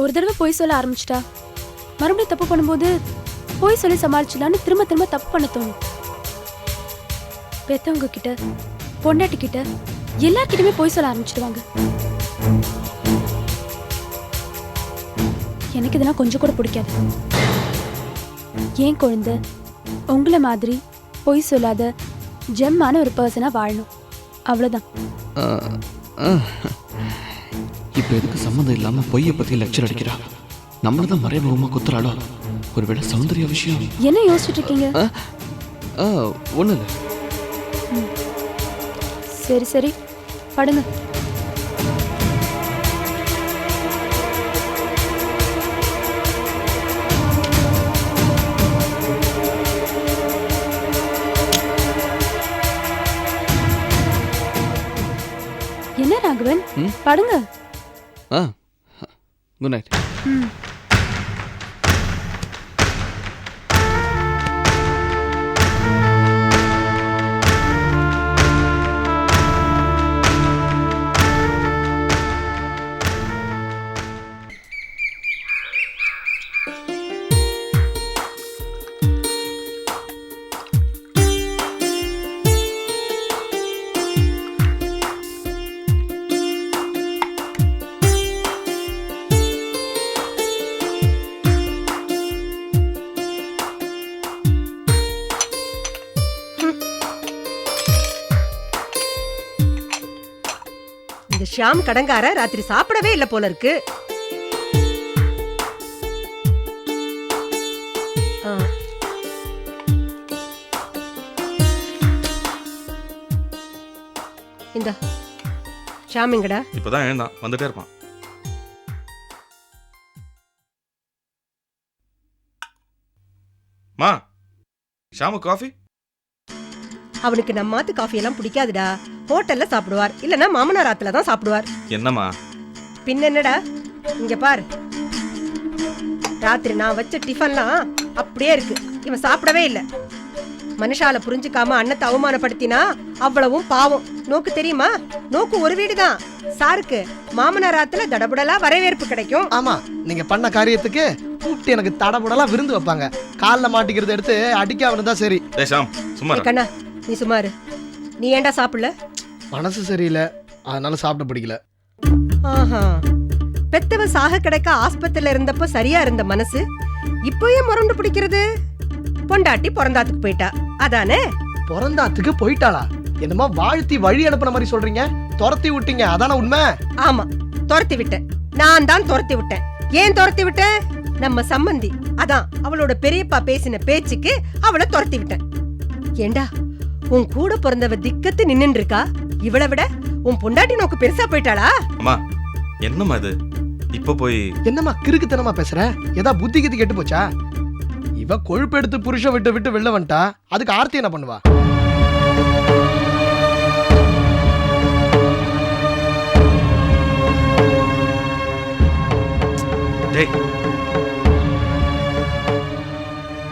ஒரு தடவை பொய் சொல்ல ஆரம்பிச்சிட்டா. மறுபடியும் தப்பு பண்ணும்போது பொய் சொல்லி சமாளிச்சிடலான்னு திரும்ப திரும்ப தப்பு பண்ண தோணும். பெத்தவங்க கிட்ட பொண்டாட்டி கிட்ட எல்லார்கிட்டயுமே பொய் சொல்ல ஆரம்பிச்சிடுவாங்க. எனக்கு இதெல்லாம் கொஞ்சம் கூட பிடிக்காது. ஏன் குழந்தை? உங்களை மாதிரி பொய் சொல்லாத ஜெம்மான ஒரு பர்சனாக வாழணும். அவ்வளோதான் இப்போ எதுக்கு சம்மந்தம் இல்லாம பொய்யை பத்தி லெக்சர் அடிக்கிறா? நம்மள தான் மறைமுகமா குத்துறாளோ? ஒருவேளை சௌந்தர்ய விஷயம்? என்ன யோசிச்சுட்டு இருக்கீங்க? ஒன்றும் இல்லை சரி சரி. படுங்க. என்ன ராகவன்? படுங்க. ஆ. Good night. ஷியாம் கடங்கார ராத்திரி சாப்பிடவே இல்ல போல இருக்கு. இந்தா. ஷியாம் எங்கடா? இப்பதான் எழுந்தான். வந்துட்டே இருப்பான். மா ஷாமு காஃபி அவனுக்கு நம்மாத்து காஃபி எல்லாம் பிடிக்காதுடா. ஹோட்டல்ல சாப்பிடுவார். இல்லனா மாமனார் ஆத்துல தான் சாப்பிடுவார். என்னம்மா? பின்ன என்னடா? இங்க பாரு. ராத்திரி நான் வச்ச டிஃபன்லாம் அப்படியே இருக்கு. இவன் சாப்பிடவே இல்ல. மனுஷால புரிஞ்சுக்காம அன்னத்தை அவமானப்படுத்தினா அவ்வளவும் பாவம். நோக்கு தெரியுமா? நோக்கு ஒரு வீடுதான் சாருக்கு மாமனார் ஆத்துல தடபுடலா வரவேற்பு கிடைக்கும். ஆமா நீங்க பண்ண காரியத்துக்கு கூப்பிட்டு எனக்கு தடபுடலாம் விருந்து வைப்பாங்க. கால்ல மாட்டிக்கிறத எடுத்து அடிக்காம இருந்தா சரி. சும்மா. கண்ணா நீ சுமாரு நீ ஏன்டா சாப்பிடல? மனசு சரியில்லை. அதனால சாப்பிட பிடிக்கல. ஆஹா. பெத்தவ சாக கிடக்க ஆஸ்பத்திரியில இருந்தப்போ சரியா இருந்த மனசு? இப்போயே முரண்டு பிடிக்கிறது? பொண்டாட்டி பிறந்தாத்துக்கு போயிட்டா. அதானே? பிறந்தாத்துக்கு போயிட்டாளா? என்னமோ வாழ்த்தி வழி அனுப்புன மாதிரி சொல்றீங்க? துரத்தி விட்டீங்க. அதான உண்மை? ஆமா. துரத்தி விட்டேன். நான் தான் துரத்தி விட்டேன். ஏன் துரத்தி விட்டேன்? நம்ம சம்மந்தி அதான் அவளோட பெரியப்பா பேசின பேச்சுக்கு அவளை துரத்தி விட்டேன். ஏண்டா? உன் கூட பிறந்தவ திக்கத்து நின்னுட்டு இருக்கா இவளை விட உன் பொண்டாட்டி நோக்கு பெருசா போயிட்டாளா? அம்மா என்னம்மா இது? இப்ப போய் என்னம்மா கிறுக்குத்தனமா பேசுற? ஏதா புத்தி கித்தி கெட்டு போச்சா? இவ கொழுப்பு எடுத்து புருஷ விட்டு விட்டு வெளில வந்துட்டா. அதுக்கு ஆர்த்தி என்ன பண்ணுவா? டேய்.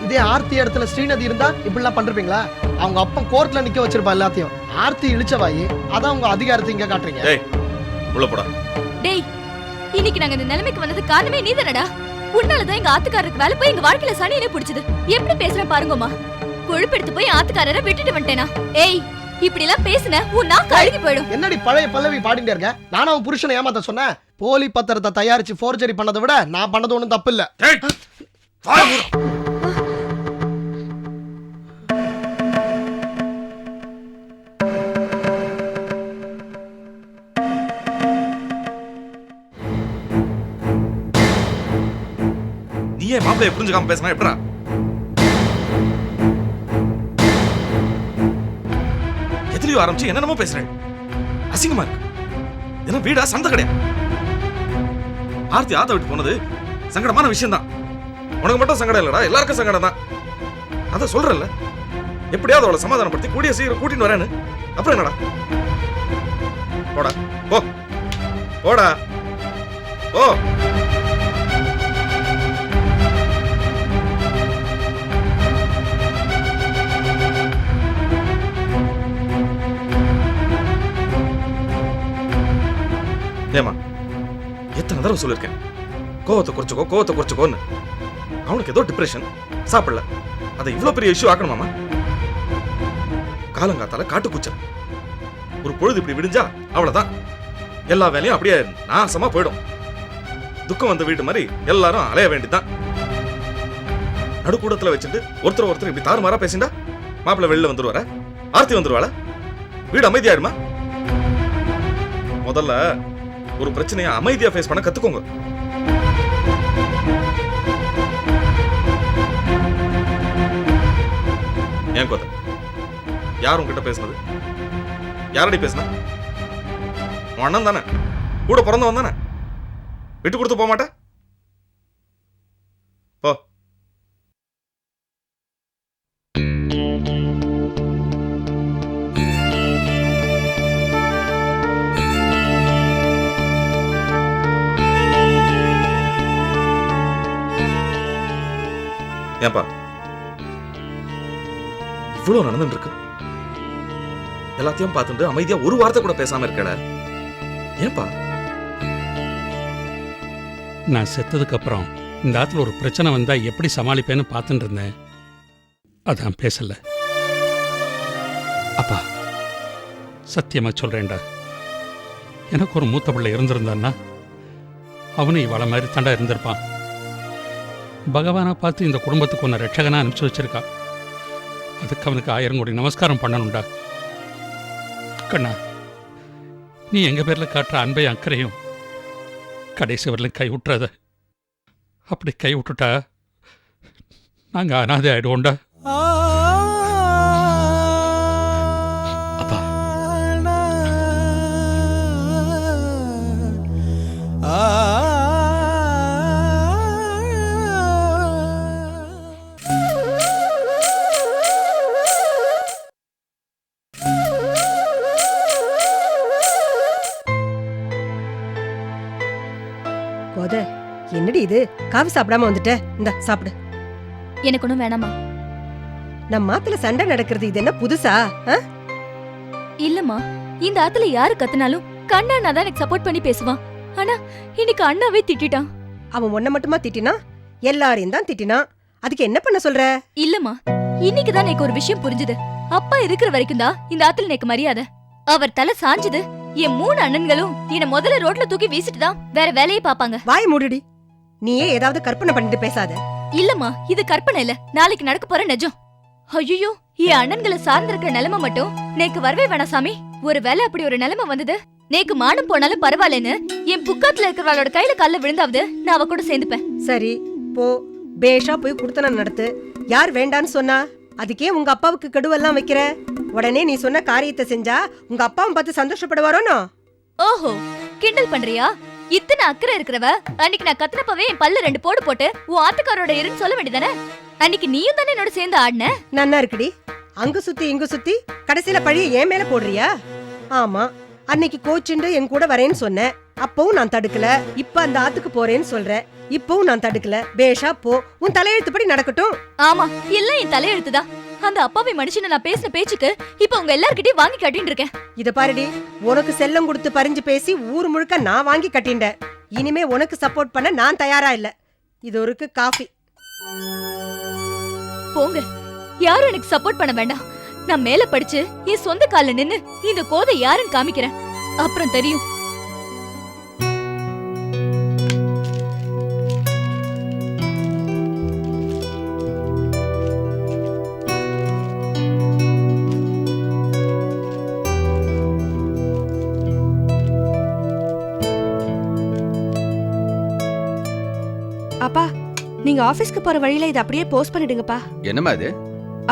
இதே ஆர்த்தி இடத்துல ஸ்ரீநதி இருந்தா இப்படிலாம் பண்றீங்களா? அவங்க அப்பன் கோர்ட்ல நிக்க வச்சிருப்பா எல்லாத்தையும். ஆர்த்தி இழிச்சவாயி அதான் உங்க அதிகாரத்தை இங்க காட்டுறீங்க. டேய் உள்ள போடா. டேய் இன்னைக்கு நாங்க இந்த நிலைமைக்கு வந்தது காரணமே நீ தானடா உன்னாலதான் எங்க ஆத்துக்காரருக்கு வேலை போய் எங்க வாழ்க்கையில சனியனே பிடிச்சது. எப்படி பேசுறேன் பாருங்கம்மா. கொழுப்பெடுத்து போய் ஆத்துக்காரரை விட்டுட்டு வந்துட்டேனா. ஏய் இப்படி எல்லாம் பேசுன உன் நாக்கு அழுகி போயிடும். என்னடி பழைய பல்லவி பாடிட்டே இருக்க? நானும் அவன் புருஷனை ஏமாத்த சொன்னேன். போலி பத்திரத்தை தயாரிச்சு ஃபோர்ஜரி பண்ணதை விட நான் பண்ணது ஒண்ணும் தப்பு இல்ல டேய் புரிஞ்சுக்காம பேசினா எப்படா? எதுலயோ ஆரம்பிச்சு என்னென்னமோ பேசுறேன். அசிங்கமா இருக்கு. என்ன வீடா சந்த கிடையாது ஆர்த்தி ஆத்த விட்டு போனது சங்கடமான விஷயம் தான் உனக்கு மட்டும் சங்கடம் இல்லடா எல்லாருக்கும் சங்கடம் தான் அதை சொல்றல எப்படியாவது அவளை சமாதானப்படுத்தி கூடிய சீக்கிரம் கூட்டின்னு வரேன்னு. அப்புறம் என்னடா? போடா. போ. போடா. ஓ தடவை சொல்லியிருக்கேன் கோவத்தை குறைச்சிக்கோ கோவத்தை குறைச்சிக்கோன்னு. அவனுக்கு ஏதோ டிப்ரெஷன் சாப்பிடல. அதை இவ்வளோ பெரிய இஷ்யூ ஆக்கணுமாமா காலங்காத்தால காட்டுக்குச்சல். ஒரு பொழுது இப்படி விடிஞ்சா அவ்வளவுதான். எல்லா வேலையும் அப்படியே நாசமா போயிடும். துக்கம் வந்த வீட்டு மாதிரி எல்லாரும் அலைய வேண்டிதான் நடுக்கூடத்தில் வச்சுட்டு ஒருத்தர் ஒருத்தர் இப்படி தாறுமாறா பேசிண்டா? மாப்பிள்ளை வெளில வந்துருவார? ஆர்த்தி வந்துருவாளா? வீடு அமைதியாயிடுமா? முதல்ல ஒரு பிரச்சனையை அமைதியா ஃபேஸ் பண்ண கத்துக்கோங்க. ஏன் கோத? யார் உங்ககிட்ட பேசுனது? யாரடி பேசுன? உன் அண்ணன் தானே? கூட பிறந்தவன் தானே? விட்டு கொடுத்து போக மாட்டேன் ஏன்பா? இவ்வளவு நடந்துட்டு இருக்கு எல்லாத்தையும் பார்த்துட்டு அமைதியா ஒரு வார்த்தை கூட பேசாம இருக்கட. ஏன்பா? நான் செத்ததுக்கு அப்புறம் இந்த ஆத்துல ஒரு பிரச்சனை வந்தா எப்படி சமாளிப்பேன்னு பார்த்துட்டு இருந்தேன். அதான் பேசல. அப்பா சத்தியமா சொல்றேன்டா. எனக்கு ஒரு மூத்த பிள்ளை இருந்திருந்தான்னா அவனும் இவள மாதிரி தாண்டா இருந்திருப்பான். பகவானை பார்த்து இந்த குடும்பத்துக்கு ஒன்று ரட்சகனாக அனுப்பிச்சு வச்சிருக்கா. அதுக்கு அவனுக்கு ஆயிரம் கோடி நமஸ்காரம் பண்ணணும்டா. கண்ணா நீ எங்கள் பேரில் காட்டுற அன்பையும் அக்கறையும் கடைசி வரலும் கை விட்டுறத அப்படி கை விட்டுட்டா நாங்கள் அனாதை ஆயிடுவோம்டா. என்னடி இது? காஃபி சாப்பிடாம வந்துட்ட. இந்த சாப்பிடு. எனக்கு ஒன்றும் வேணாமா நம்ம மாத்துல சண்டை நடக்கிறது இது என்ன புதுசா? ஆ? இல்லம்மா. இந்த ஆத்துல யாரு கத்துனாலும் கண்ணா தான் எனக்கு சப்போர்ட் பண்ணி பேசுவான் ஆனா இன்னைக்கு அண்ணாவே திட்டிட்டான். அவன் உன்னை மட்டுமா திட்டினா? எல்லாரையும் தான் திட்டினான் அதுக்கு என்ன பண்ண சொல்ற? இல்லம்மா. இன்னைக்கு தான் எனக்கு ஒரு விஷயம் புரிஞ்சுது. அப்பா இருக்கிற வரைக்கும் தான் இந்த ஆத்துல எனக்கு மரியாதை. அவர் தலை சாஞ்சது. என் மூணு அண்ணன்களும் என்ன முதல்ல ரோட்ல தூக்கி வீசிட்டு தான் வேற வேலையை பாப்பாங்க வாய் மூடுடி. நீயே ஏதாவது கற்பனை பண்ணிட்டு பேசாத. இல்லம்மா இது கற்பனை இல்ல. நாளைக்கு நடக்க போற நிஜம். ஐயோ என் அண்ணன்களை சார்ந்திருக்கிற நிலைமை மட்டும் நேக்கு வரவே வேணாம் சாமி. ஒரு வேளை அப்படி ஒரு நிலைமை வந்தது? நேக்கு மானம் போனாலும் பரவாயில்லன்னு என் புக்காத்துல இருக்கிறவளோட கையில கல்ல விழுந்தாவது நான் அவ கூட சேர்ந்துப்பேன். சரி போ. பேஷா போய் குடுத்தனம் நடத்து. யார் வேண்டான்னு சொன்னா அதுக்கே உங்க அப்பாவுக்கு கெடுவெல்லாம் வைக்கிற? உடனே நீ சொன்ன காரியத்தை செஞ்சா உங்க அப்பாவும் பார்த்து சந்தோஷப்படுவாரோனோ ஓஹோ கிண்டல் பண்றியா? இத்தனை அக்கறை இருக்கிறவ அன்னைக்கு நான் கத்துனப்பவே என் பல்ல ரெண்டு போடு போட்டு உன் ஆத்துக்காரோட இருன்னு சொல்ல வேண்டியதானே? அன்னைக்கு நீயும் தானே என்னோட சேர்ந்து ஆடின? நன்னா இருக்குடி. அங்க சுத்தி இங்க சுத்தி கடைசியில பழிய ஏன் மேல போடுறியா? ஆமா. அன்னைக்கு கோச்சுண்டு என் கூட வரேன்னு சொன்னேன் அப்பவும் நான் தடுக்கல. இப்ப அந்த ஆத்துக்கு போறேன்னு சொல்ற. இப்பவும் நான் தடுக்கல. பேஷா போ. உன் தலையெழுத்துப்படி நடக்கட்டும். ஆமா. எல்லாம் என் தலையெழுத்துதான். அந்த அப்பாவி மனுஷனை நான் பேசின பேச்சுக்கு இப்ப உங்க எல்லார்கிட்டயும் வாங்கி கட்டிட்டு இருக்கேன். இத பாருடி உனக்கு செல்லம் கொடுத்து பறிஞ்சு பேசி ஊர் முழுக்க நான் வாங்கி கட்டிண்டேன் இனிமே உனக்கு சப்போர்ட் பண்ண நான் தயாரா இல்ல. இது ஒருக்கு காஃபி. போங்க. யாரும் எனக்கு சப்போர்ட் பண்ண வேண்டாம். நான் மேல படிச்சு என் சொந்த கால்ல நின்னு இந்த கோதை யாருன்னு காமிக்கிறேன். அப்புறம் தெரியும். அப்பா நீங்க ஆபீஸ்க்கு போற வழியில இதை அப்படியே போஸ்ட் பண்ணிடுங்கப்பா. என்னம்மா இது?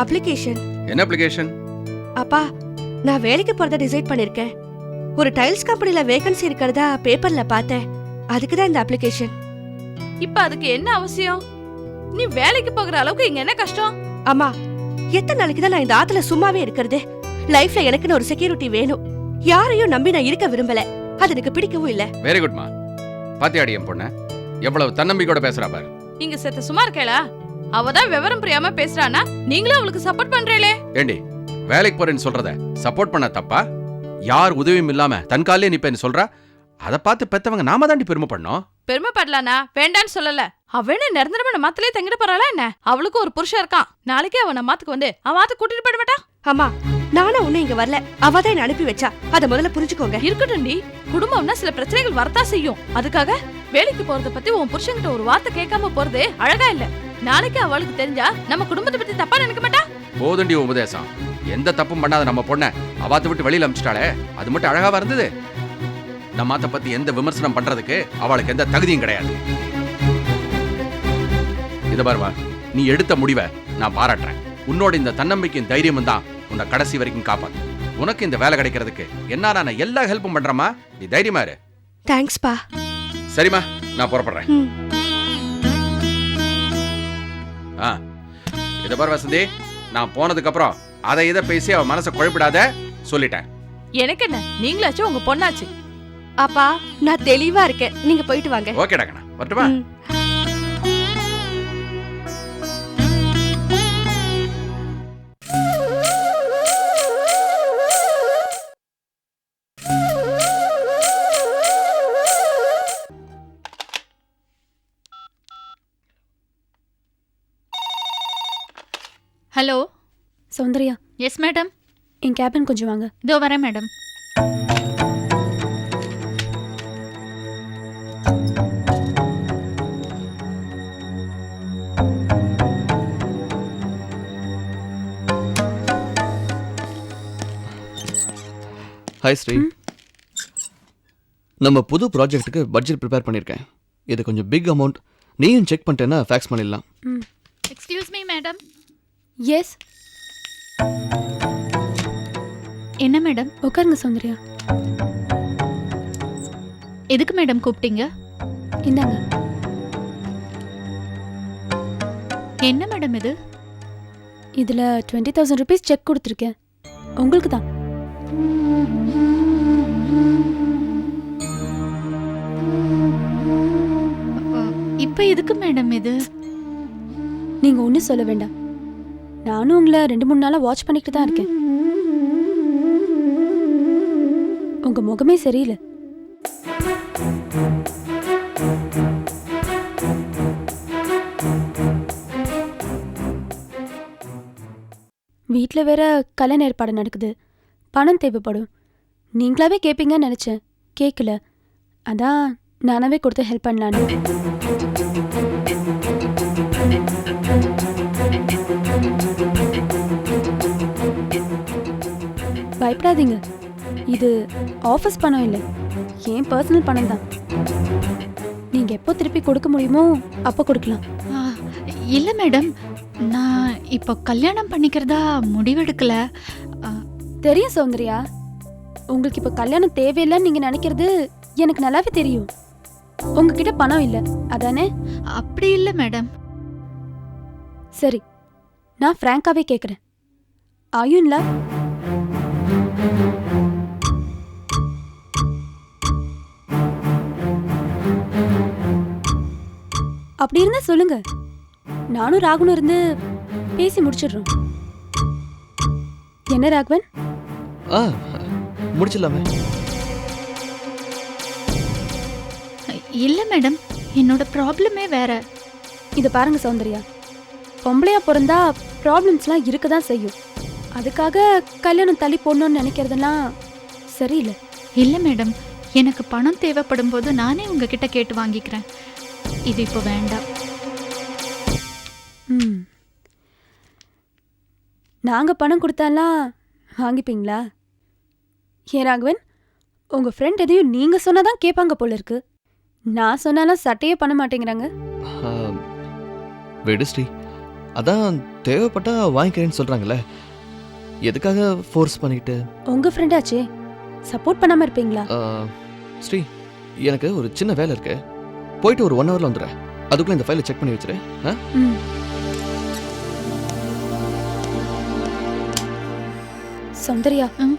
அப்ளிகேஷன். என்ன அப்ளிகேஷன்? அப்பா நான் வேலைக்கு போறத டிசைட் பண்ணிருக்கேன். ஒரு டைல்ஸ் கம்பெனில வேகன்சி இருக்கிறதா பேப்பர்ல பார்த்தேன். அதுக்கு தான் இந்த அப்ளிகேஷன். இப்ப அதுக்கு என்ன அவசியம்? நீ வேலைக்கு போகிற அளவுக்கு இங்க என்ன கஷ்டம்? அம்மா எத்தனை நாளைக்கு தான் நான் இந்த ஆத்துல சும்மாவே இருக்கிறது? லைஃப்ல எனக்குன்னு ஒரு செக்யூரிட்டி வேணும். யாரையும் நம்பி நான் இருக்க விரும்பல. அது எனக்கு பிடிக்கவும் இல்ல. வெரி குட்மா பாத்தியாடி என் பொண்ணு? எவ்வளவு தன்னம்பிக்கையோட பேசுறா பாரு. இங்க செத்த சும்மா இருக்கேளா அவ தான் விவரம் புரியாம பேசுறானா நீங்களும் அவளுக்கு சப்போர்ட் பண்றீங்களே. ஏண்டி வேலைக்கு போறேன்னு சொல்றத சப்போர்ட் பண்ண தப்பா? யார் உதவியும் இல்லாம தன் காலே நிப்பேன்னு சொல்றா? அதை பார்த்து பெத்தவங்க நாம தாண்டி பெருமைப்படணும் பெருமைப்படலானா வேண்டான்னு சொல்லல. அவனு நிரந்தரமா நம்ம மாத்திலே தங்கிட்டு போறாளா என்ன? அவளுக்கும் ஒரு புருஷன் இருக்கான். நாளைக்கே அவன் நம்ம மாத்துக்கு வந்து அவன் மாத்து கூட்டிட்டு போயிட மாட்டா அம்மா நானும் உன்னை இங்க வரல. அவ தான் என்ன அனுப்பி வச்சா. அத முதல்ல புரிஞ்சுக்கோங்க. இருக்கட்டும்டி குடும்பம்னா சில பிரச்சனைகள் வரத்தா செய்யும். அதுக்காக வேலைக்கு போறத பத்தி உன் புருஷன்கிட்ட ஒரு வார்த்தை கேட்காம போறதே அழகா இல்ல. நாளைக்கு அவளுக்கு தெரிஞ்சா நம்ம குடும்பத்தை பத்தி தப்பா நினைக்க மாட்டா? போதுண்டி உபதேசம். எந்த தப்பும் பண்ணாத நம்ம பொண்ணை அவாத்த விட்டு வெளியில அமிச்சிட்டாளே. அது மட்டும் அழகாவா இருந்தது நம்ம அத்தை பத்தி எந்த விமர்சனம் பண்றதுக்கு அவளுக்கு எந்த தகுதியும் கிடையாது. இத பாருவா நீ எடுத்த முடிவை நான் பாராட்டுறேன். உன்னோட இந்த தன்னம்பிக்கையும் தைரியமும் தான் உன்னை கடைசி வரைக்கும் காப்பாத்து. உனக்கு இந்த வேலை கிடைக்கிறதுக்கு என்ன நான் எல்லா ஹெல்ப்பும் பண்றேம்மா. நீ தைரியமா இரு. தேங்க்ஸ்பா சரிம்மா நான் புறப்படுறேன். ஆ இத பாரு வசந்தி. நான் போனதுக்கு அப்புறம் அதை இதை பேசி அவ மனசை குழப்பிடாத சொல்லிட்டேன். எனக்கு என்ன நீங்களாச்சும் உங்க பொண்ணாச்சு? அப்பா நான் தெளிவா இருக்கேன். நீங்க போயிட்டு வாங்க. ஓகேடா கண்ணா வரட்டுமா? ஹலோ. சௌந்தர்யா. எஸ் மேடம் என் கேபின் கொஞ்சம் வாங்க. இதோ வரேன் மேடம் ஹாய் ஸ்ரீ நம்ம புது ப்ராஜெக்ட்டுக்கு பட்ஜெட் ப்ரிப்பேர் பண்ணியிருக்கேன் இது கொஞ்சம் பிக் அமௌண்ட் நீயும் செக் பண்ணிட்டேன்னா ஃபேக்ஸ் பண்ணிடலாம். எக்ஸ்கியூஸ் மீ மேடம் எஸ் என்ன மேடம்? உட்காருங்க சௌந்தர்யா. எதுக்கு மேடம் கூப்பிட்டீங்க? இந்தாங்க. என்ன மேடம் இது? இதில் டுவெண்ட்டி தௌசண்ட் ருபீஸ் செக் கொடுத்துருக்கேன். உங்களுக்கு தான் இப்போ எதுக்கு மேடம் இது? நீங்கள் ஒன்றும் சொல்ல வேண்டாம். நானும் உங்களை ரெண்டு மூணு நாளாக வாட்ச் பண்ணிக்கிட்டு தான் இருக்கேன். உங்கள் முகமே சரியில்லை. வீட்டில் வேற கல்யாண ஏற்பாடு நடக்குது. பணம் தேவைப்படும். நீங்களாவே கேட்பீங்கன்னு நினச்சேன். கேட்கல அதான் நானாவே கொடுத்து ஹெல்ப் பண்ணலான்னு. பயப்படாதீங்க. இது ஆஃபீஸ் பணம் இல்லை. ஏன் பர்சனல் பணம் தான். நீங்கள் எப்போ திருப்பி கொடுக்க முடியுமோ அப்போ கொடுக்கலாம். இல்ல மேடம் நான் இப்போ கல்யாணம் பண்ணிக்கிறதா முடிவெடுக்கல. தெரியும் சௌந்தர்யா. உங்களுக்கு இப்போ கல்யாணம் தேவையில்லைன்னு நீங்கள் நினைக்கிறது எனக்கு நல்லாவே தெரியும். உங்ககிட்ட பணம் இல்லை. அதானே? அப்படி இல்ல மேடம் சரி. நான் ஃப்ராங்காவே கேட்குறேன் ஆயுன்ல அப்படி இருந்தா சொல்லுங்க. நானும் ராகுனும் இருந்து பேசி முடிச்சிடுறோம். என்ன ராகவன்? ஆ முடிச்சிடலாமே. இல்ல மேடம் என்னோட ப்ராப்ளமே வேற. இதை பாருங்க சௌந்தர்யா. பொம்பளையா பிறந்தா ப்ராப்ளம்ஸ்லாம் இருக்க தான் செய்யும். அதுக்காக கல்யாணம் தள்ளி போடணும்னு நினைக்கிறதெல்லாம் சரியில்லை. இல்ல மேடம். எனக்கு பணம் தேவைப்படும் போது நானே உங்ககிட்ட கேட்டு வாங்கிக்கிறேன். இது இப்போ வேண்டாம். ம். நாங்கள் பணம் கொடுத்தாலாம் வாங்கிப்பீங்களா? ஏன் ராகவன் உங்கள் ஃப்ரெண்ட் எதையும் நீங்கள் சொன்னால் தான் கேட்பாங்க போல இருக்கு. நான் சொன்னாலாம் சட்டையே பண்ண மாட்டேங்கிறாங்க. விடு ஸ்ரீ. அதான் தேவைப்பட்டா வாங்கிக்கிறேன்னு சொல்கிறாங்களே எதுக்காக ஃபோர்ஸ் பண்ணிக்கிட்டு உங்கள் ஃப்ரெண்டாச்சே சப்போர்ட் பண்ணாமல் இருப்பீங்களா? ஸ்ரீ எனக்கு ஒரு சின்ன வேலை இருக்கு. போயிட்டு ஒரு ஒன் ஹவரில் வந்துடுறேன். அதுக்குள்ளே இந்த ஃபைலை செக் பண்ணி வச்சிரு. ஆ? ம். சௌந்தர்யா.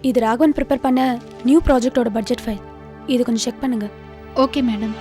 இது ராகவன் ப்ரிப்பேர் பண்ண நியூ ப்ராஜெக்டோட பட்ஜெட் ஃபைல் இது கொஞ்சம் செக் பண்ணுங்க. Okay madam